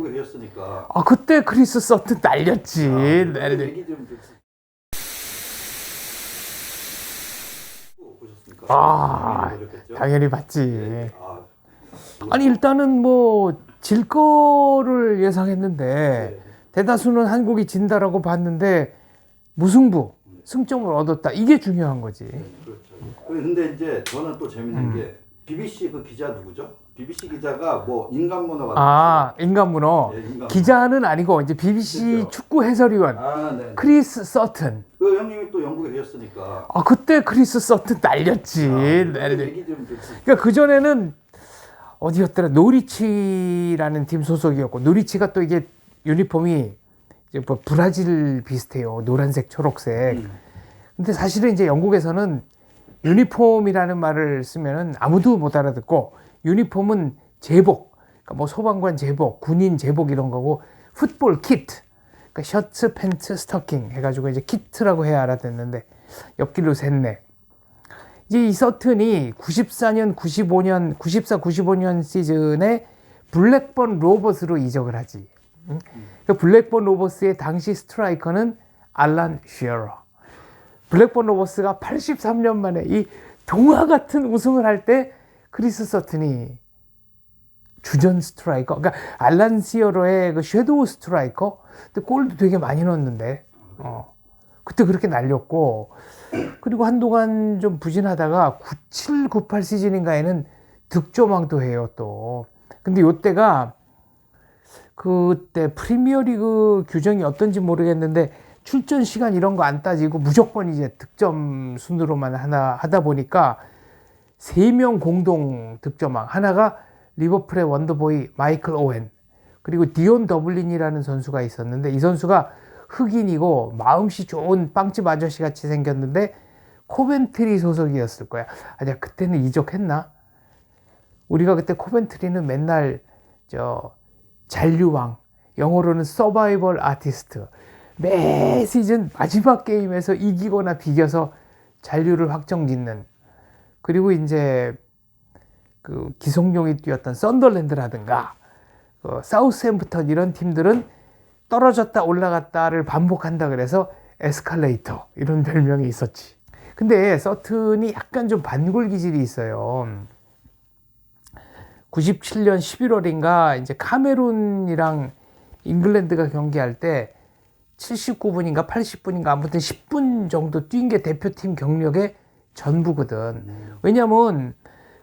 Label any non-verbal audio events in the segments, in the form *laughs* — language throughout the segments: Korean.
영국에 계셨으니까 아 그때 크리스 서튼 날렸지. 아, 그 날렸- 얘기 좀 좀- 보셨습니까? 아, 당연히 봤지. 네. 아, 아니 일단은 뭐 질 거를 예상했는데 네. 대다수는 한국이 진다라고 봤는데 무승부 승점을 얻었다. 이게 중요한 거지. 네, 그렇죠. 근데 이제 저는 또 재밌는 음. 게 BBC 그 기자 누구죠? BBC 기자가 뭐 인간 문화가 아 인간 문어 네, 인간 기자는 아니고 이제 BBC 그렇죠. 축구 해설위원 아, 네. 크리스 서튼. 그 형님이 또 영국에 계셨으니까 아 그때 크리스 서튼 날렸지. 아, 그 날렸- 얘기 좀 좀- 그러니까 그 전에는 어디였더라 노리치라는 팀 소속이었고 노리치가 또 이게 유니폼이 이제 뭐 브라질 비슷해요 노란색 초록색. 음. 근데 사실은 이제 영국에서는 유니폼이라는 말을 쓰면은 아무도 못 알아듣고 유니폼은 제복, 그러니까 뭐 소방관 제복, 군인 제복 이런 거고 풋볼 키트, 그러니까 셔츠, 팬츠, 스토킹 해가지고 이제 키트라고 해야 알아듣는데 옆길로 샜네. 이제 이 서튼이 94년, 95년, 94, 95년 시즌에 블랙번 로버스로 이적을 하지. 응? 그 블랙번 로버스의 당시 스트라이커는 알란 슈어러. 블랙번 로버스가 83년 만에 이 동화 같은 우승을 할 때 크리스 서튼이 주전 스트라이커, 그러니까 알란 시어러의 그 섀도우 스트라이커, 근데 골도 되게 많이 넣었는데, 어. 그때 그렇게 날렸고, 그리고 한동안 좀 부진하다가 97, 98 시즌인가에는 득점왕도 해요, 또. 근데 요때가 그때 프리미어리그 규정이 어떤지 모르겠는데 출전 시간 이런 거 안 따지고 무조건 이제 득점 순으로만 하나 하다 보니까 세 명 공동 득점왕 하나가 리버풀의 원더보이 마이클 오웬 그리고 디온 더블린이라는 선수가 있었는데 이 선수가 흑인이고 마음씨 좋은 빵집 아저씨 같이 생겼는데 코벤트리 소속이었을 거야. 아니야 그때는 이적했나? 우리가 그때 코벤트리는 맨날 저 잔류왕 영어로는 서바이벌 아티스트 매 시즌 마지막 게임에서 이기거나 비겨서 잔류를 확정짓는 그리고 이제 그 기성용이 뛰었던 썬더랜드라든가 그 사우스햄프턴 이런 팀들은 떨어졌다 올라갔다를 반복한다 그래서 에스컬레이터 이런 별명이 있었지. 근데 서튼이 약간 좀 반골 기질이 있어요. 97년 11월인가 이제 카메룬이랑 잉글랜드가 경기할 때 79분인가 80분인가 아무튼 10분 정도 뛴 게 대표팀 경력의 전부거든. 왜냐면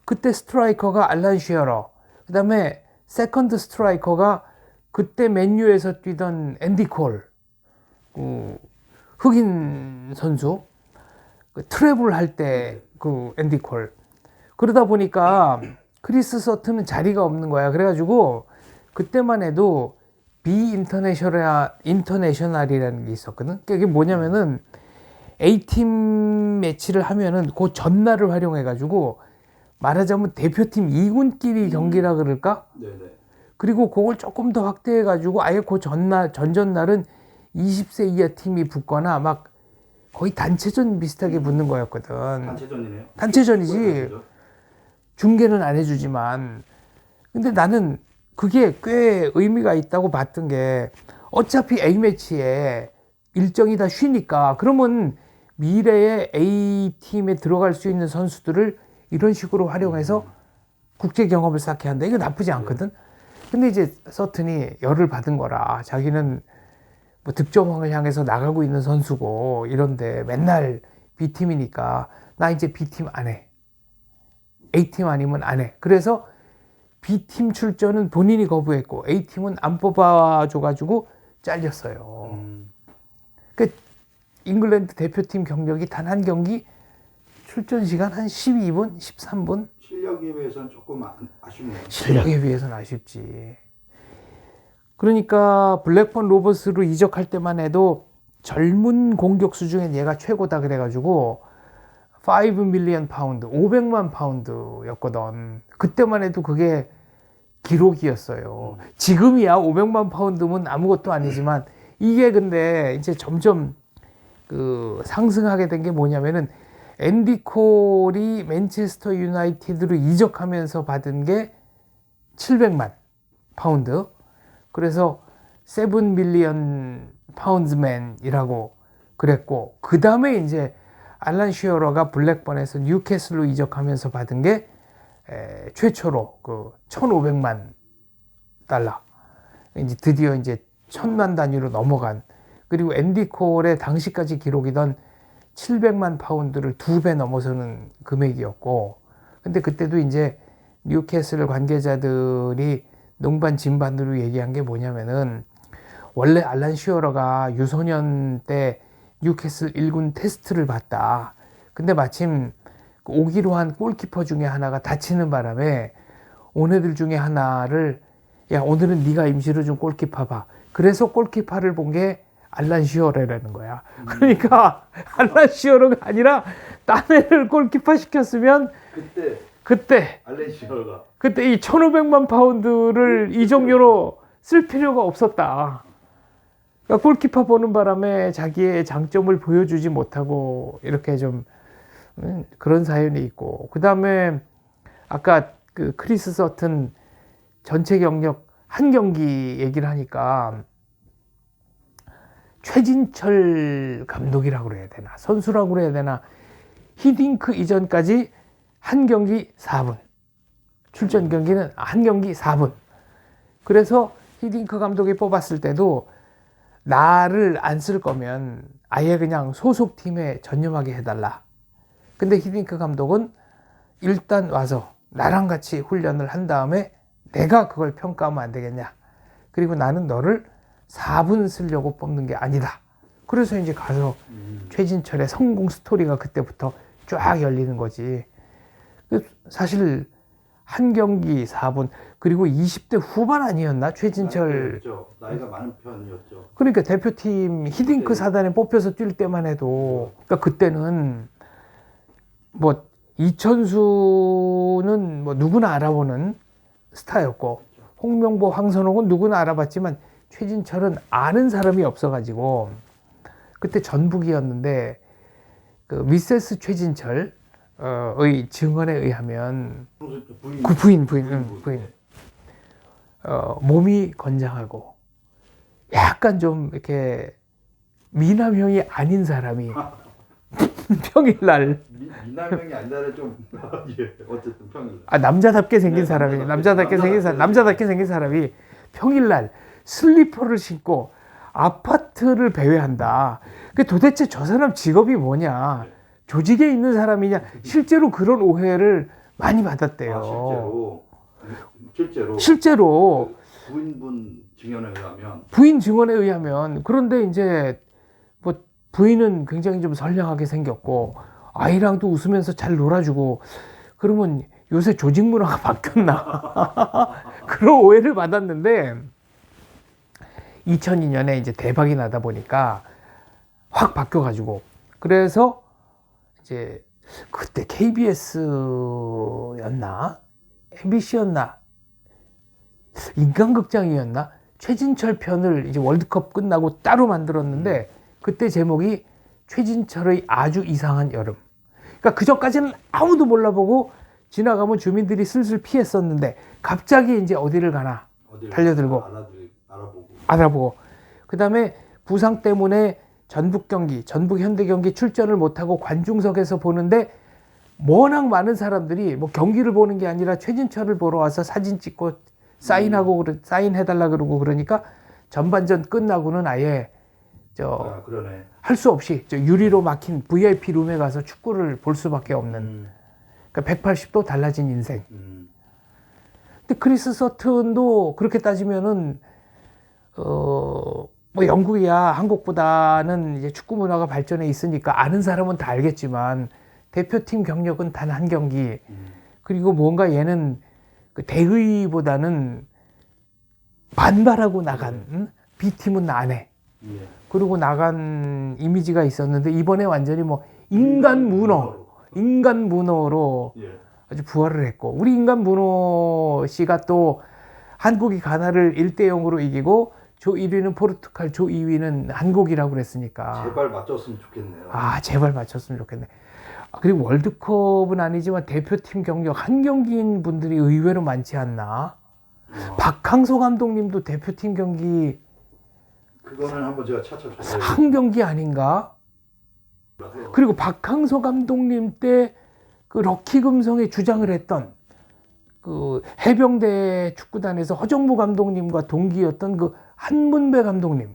그때 스트라이커가 알란 슈어러, 그 다음에 세컨드 스트라이커가 그때 맨유에서 뛰던 앤디 콜, 그 흑인 선수, 그 트래블 할 때 그 앤디 콜. 그러다 보니까 크리스 서튼은 자리가 없는 거야. 그래가지고 그때만 해도 비 인터내셔널 인터내셔널이라는 게 있었거든. 그게 뭐냐면은 A팀 매치를 하면은 그 전날을 활용해 가지고 말하자면 대표팀 2군끼리 경기라 그럴까? 네네. 그리고 그걸 조금 더 확대해 가지고 아예 그 전날 전전날은 20세 이하 팀이 붙거나 막 거의 단체전 비슷하게 붙는 거였거든. 단체전이네요. 단체전이지. 단체전. 중계는 안 해주지만 근데 나는 그게 꽤 의미가 있다고 봤던 게 어차피 A매치에 일정이 다 쉬니까 그러면 미래의 A팀에 들어갈 수 있는 선수들을 이런 식으로 활용해서 국제 경험을 쌓게 한다. 이거 나쁘지 않거든. 근데 이제 서튼이 열을 받은 거라 자기는 뭐 득점왕을 향해서 나가고 있는 선수고 이런데 맨날 B팀이니까 나 이제 B팀 안 해. A팀 아니면 안 해. 그래서 B팀 출전은 본인이 거부했고 A팀은 안 뽑아줘가지고 잘렸어요. 음. 그 잉글랜드 대표팀 경력이 단 한 경기 출전 시간 한 12분, 13분. 실력에 비해서는 조금 아, 아쉽네요. 실력에 비해서는 아쉽지. 그러니까 블랙번 로버스로 이적할 때만 해도 젊은 공격수 중엔 얘가 최고다 그래가지고 5 밀리언 파운드, 500만 파운드였거든. 그때만 해도 그게 기록이었어요. 지금이야 500만 파운드면 아무것도 아니지만 이게 근데 이제 점점 그 상승하게 된 게 뭐냐면은 앤디 콜이 맨체스터 유나이티드로 이적하면서 받은 게 700만 파운드. 그래서 세븐 밀리언 파운드맨이라고 그랬고 그 다음에 이제 알란 시어러가 블랙번에서 뉴캐슬로 이적하면서 받은 게 에, 최초로 그 1,500만 달러 이제 드디어 이제 천만 단위로 넘어간 그리고 앤디 콜의 당시까지 기록이던 700만 파운드를 두 배 넘어서는 금액이었고 근데 그때도 이제 뉴캐슬 관계자들이 농반 진반으로 얘기한 게 뭐냐면은 원래 알란 시어러가 유소년 때 뉴캐슬 1군 테스트를 봤다. 근데 마침 그 오기로 한 골키퍼 중에 하나가 다치는 바람에 온 애들 중에 하나를 야 오늘은 네가 임시로 좀 골키퍼 봐. 그래서 골키퍼를 본 게 알란 시어러라는 거야. 그러니까 *laughs* 알란 시어러가 아니라 딴 애를 골키퍼 시켰으면 그때 그때 알렌 시어가 그때 이 1,500만 파운드를 이 종류로 쓸 필요가 없었다. 그러니까 골키퍼 보는 바람에 자기의 장점을 보여주지 못하고 이렇게 좀 음, 그런 사연이 있고 그 다음에 아까 그 크리스 서튼 전체 경력 한 경기 얘기를 하니까 최진철 감독이라고 그래야 되나 선수라고 그래야 되나 히딩크 이전까지 한 경기 4분 출전 경기는 한 경기 4분 그래서 히딩크 감독이 뽑았을 때도 나를 안 쓸 거면 아예 그냥 소속 팀에 전념하게 해달라. 근데 히딩크 감독은 일단 와서 나랑 같이 훈련을 한 다음에 내가 그걸 평가하면 안 되겠냐. 그리고 나는 너를 4분 쓰려고 뽑는 게 아니다. 그래서 이제 가서 최진철의 성공 스토리가 그때부터 쫙 열리는 거지. 그 사실 한 경기 4분 그리고 20대 후반 아니었나 최진철 나이가, 많은 편이었죠. 그러니까 대표팀 히딩크 네. 사단에 뽑혀서 뛸 때만 해도 그러니까 그때는 뭐 이천수는 뭐 누구나 알아보는 스타였고 홍명보 황선홍은 누구나 알아봤지만 최진철은 아는 사람이 없어가지고 그때 전북이었는데 그 미세스 최진철의 증언에 의하면 부인 그 부인 부인. 응, 부인. 어, 몸이 건장하고 약간 좀 이렇게 미남형이 아닌 사람이 *laughs* *laughs* 평일날 미- 미남형이 아니라 좀 *laughs* 예, 어쨌든 평일. 아, 남자답게 생긴 네, 사람이 남자답게, 남자답게 생긴 사람 남자답게. 생긴 사람이 평일날 슬리퍼를 신고 아파트를 배회한다. 그 도대체 저 사람 직업이 뭐냐? 조직에 있는 사람이냐? 실제로 그런 오해를 많이 받았대요. 아, 실제로 실제로 실제로 그 부인분 증언에 의하면 부인 증언에 의하면 그런데 이제 뭐 부인은 굉장히 좀 선량하게 생겼고 아이랑도 웃으면서 잘 놀아주고 그러면 요새 조직 문화가 *laughs* 바뀌었나? *laughs* 그런 오해를 받았는데 2002년에 이제 대박이 나다 보니까 확 바뀌어가지고 그래서 이제 그때 KBS였나? MBC였나? 인간극장이었나? 최진철 편을 이제 월드컵 끝나고 따로 만들었는데 그때 제목이 최진철의 아주 이상한 여름. 그러니까 그 전까지는 아무도 몰라보고 지나가면 주민들이 슬슬 피했었는데 갑자기 이제 어디를 가나 달려들고. 알아보고 알아보고 그 다음에 부상 때문에 전북 경기, 전북 현대 경기 출전을 못하고 관중석에서 보는데 워낙 많은 사람들이 뭐 경기를 보는 게 아니라 최진철을 보러 와서 사진 찍고 사인하고 그러, 사인해달라 그러고 그러니까 전반전 끝나고는 아예 저아 그러네. 할수 없이 저 유리로 막힌 VIP 룸에 가서 축구를 볼 수밖에 없는 음, 그러니까 180도 달라진 인생. 음. 근데 크리스 서튼도 그렇게 따지면은 어 뭐 영국이야 한국보다는 이제 축구 문화가 발전해 있으니까 아는 사람은 다 알겠지만 대표팀 경력은 단 한 경기 음. 그리고 뭔가 얘는 그 대의보다는 반발하고 나간 응? B팀은 안 해. 예. 그리고 나간 이미지가 있었는데 이번에 완전히 뭐 인간 문어, 인간 문어로 예. 아주 부활을 했고 우리 인간 문호 씨가 또 한국이 가나를 1대 0으로 이기고 조 1위는 포르투갈, 조 2위는 한국이라고 그랬으니까 제발 맞췄으면 좋겠네요. 아 제발 맞췄으면 좋겠네. 아, 그리고 월드컵은 아니지만 대표팀 경력 한 경기인 분들이 의외로 많지 않나? 어, 박항서 감독님도 대표팀 경기 그거는 한번 제가 차차 한 경기 아닌가? 그리고 박항서 감독님 때 그 럭키 금성에 주장을 했던 그 해병대 축구단에서 허정무 감독님과 동기였던 그 한문배 감독님.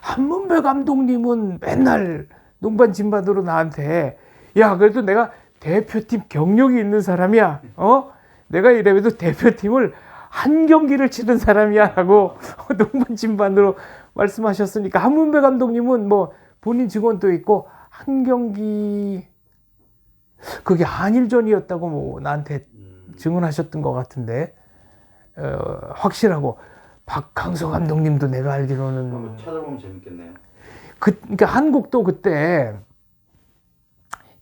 한문배 감독님은 맨날 농반 진반으로 나한테 야 그래도 내가 대표팀 경력이 있는 사람이야. 어? 내가 이래도 대표팀을 한 경기를 치른 사람이야 라고 *laughs* 농반 진반으로 말씀하셨으니까 한문배 감독님은 뭐 본인 직원도 있고 한 경기 그게 한일전이었다고 뭐 나한테 음, 증언하셨던 것 같은데 어, 확실하고 박항서 감독님도 내가 알기로는 찾아보면 재밌겠네요. 그 그러니까 한국도 그때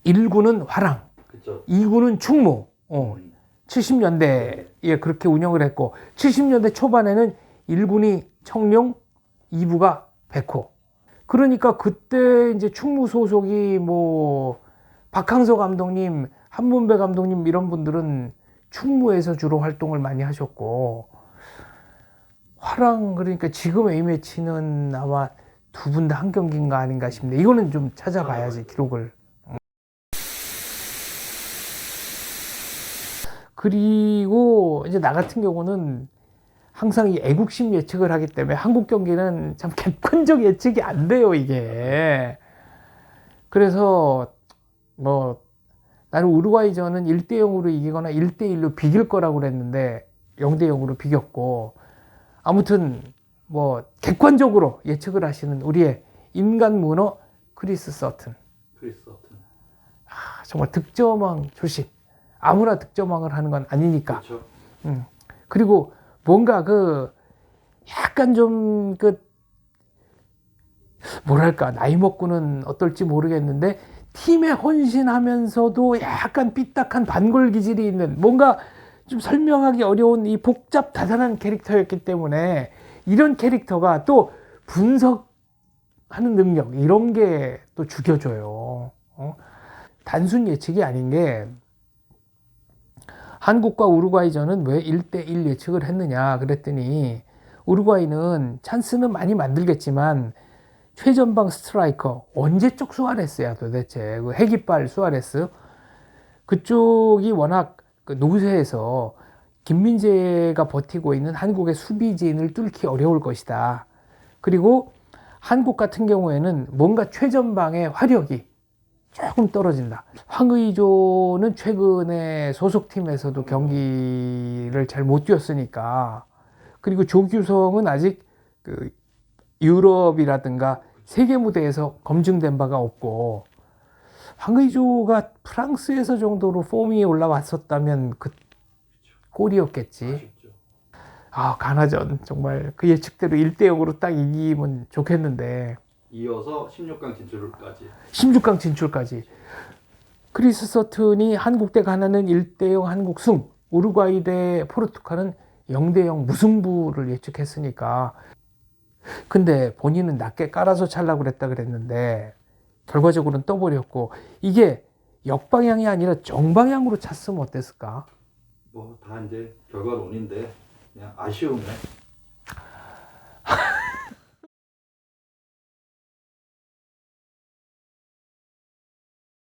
1구는 화랑, 그쵸? 2구는 충무. 어, 음, 70년대에 그렇게 운영을 했고 70년대 초반에는 1군이 청룡, 2부가 백호. 그러니까 그때 이제 충무 소속이 뭐 박항서 감독님, 한문배 감독님 이런 분들은 충무에서 주로 활동을 많이 하셨고 화랑 그러니까 지금 A매치는 아마 두 분 다 한 경기인가 아닌가 싶네. 이거는 좀 찾아봐야지 기록을. 그리고 이제 나 같은 경우는 항상 이 애국심 예측을 하기 때문에 한국 경기는 참 객관적 예측이 안 돼요, 이게. 그래서 뭐 나는 우루과이전은 1대 0으로 이기거나 1대 1로 비길 거라고 그랬는데 0대 0으로 비겼고 아무튼 뭐 객관적으로 예측을 하시는 우리의 인간 문어 크리스 서튼. 크리스 어튼. 아, 정말 득점왕 출신. 아무나 득점왕을 하는 건 아니니까. 그렇죠. 음. 그리고 뭔가 그 약간 좀 그 뭐랄까 나이 먹고는 어떨지 모르겠는데 팀에 헌신하면서도 약간 삐딱한 반골 기질이 있는 뭔가 좀 설명하기 어려운 이 복잡 다단한 캐릭터였기 때문에 이런 캐릭터가 또 분석하는 능력 이런 게 또 죽여줘요. 어? 단순 예측이 아닌 게 한국과 우루과이전은 왜 1대1 예측을 했느냐 그랬더니 우루과이는 찬스는 많이 만들겠지만 최전방 스트라이커 언제적 수아레스야 도대체 그 해기빨 수아레스 그쪽이 워낙 그 노세에서 김민재가 버티고 있는 한국의 수비진을 뚫기 어려울 것이다. 그리고 한국 같은 경우에는 뭔가 최전방의 화력이 조금 떨어진다. 황의조는 최근에 소속팀에서도 경기를 잘 못 뛰었으니까 그리고 조규성은 아직 그 유럽이라든가 세계 무대에서 검증된 바가 없고 황의조가 프랑스에서 정도로 폼이 올라왔었다면 그 꼴이었겠지. 아쉽죠. 아 가나전 정말 그 예측대로 1대 0으로 딱 이기면 좋겠는데 이어서 16강 진출까지. 16강 진출까지. 크리스 서튼이 한국 대 가나는 1대 0 한국 승, 우루과이 대 포르투갈은 0대 0 무승부를 예측했으니까. 근데 본인은 낮게 깔아서 찰라고 그랬다 그랬는데 결과적으로는 떠버렸고 이게 역방향이 아니라 정방향으로 찼으면 어땠을까? 뭐 다 이제 결과론인데 그냥 아쉬움에